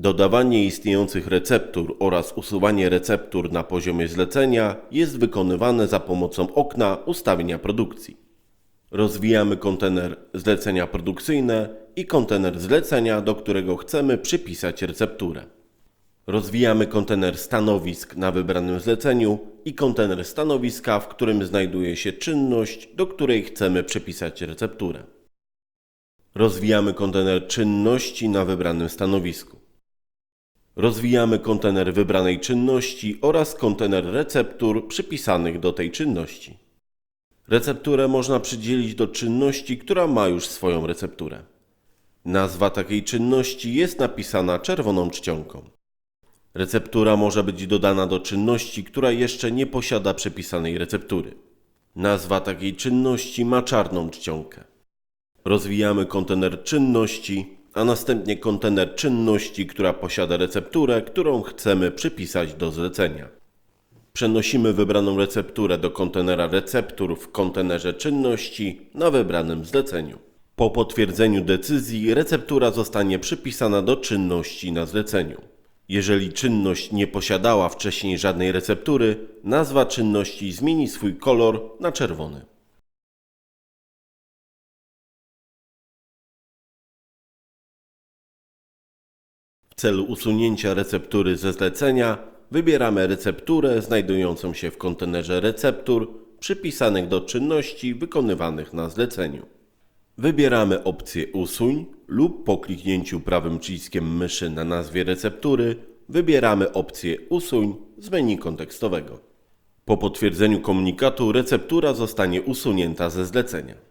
Dodawanie istniejących receptur oraz usuwanie receptur na poziomie zlecenia jest wykonywane za pomocą okna ustawienia produkcji. Rozwijamy kontener zlecenia produkcyjne i kontener zlecenia, do którego chcemy przypisać recepturę. Rozwijamy kontener stanowisk na wybranym zleceniu i kontener stanowiska, w którym znajduje się czynność, do której chcemy przypisać recepturę. Rozwijamy kontener czynności na wybranym stanowisku. Rozwijamy kontener wybranej czynności oraz kontener receptur przypisanych do tej czynności. Recepturę można przydzielić do czynności, która ma już swoją recepturę. Nazwa takiej czynności jest napisana czerwoną czcionką. Receptura może być dodana do czynności, która jeszcze nie posiada przypisanej receptury. Nazwa takiej czynności ma czarną czcionkę. Rozwijamy kontener czynności, a następnie kontener czynności, która posiada recepturę, którą chcemy przypisać do zlecenia. Przenosimy wybraną recepturę do kontenera receptur w kontenerze czynności na wybranym zleceniu. Po potwierdzeniu decyzji receptura zostanie przypisana do czynności na zleceniu. Jeżeli czynność nie posiadała wcześniej żadnej receptury, nazwa czynności zmieni swój kolor na czerwony. Celu usunięcia receptury ze zlecenia wybieramy recepturę znajdującą się w kontenerze receptur przypisanych do czynności wykonywanych na zleceniu. Wybieramy opcję Usuń lub po kliknięciu prawym przyciskiem myszy na nazwie receptury wybieramy opcję Usuń z menu kontekstowego. Po potwierdzeniu komunikatu receptura zostanie usunięta ze zlecenia.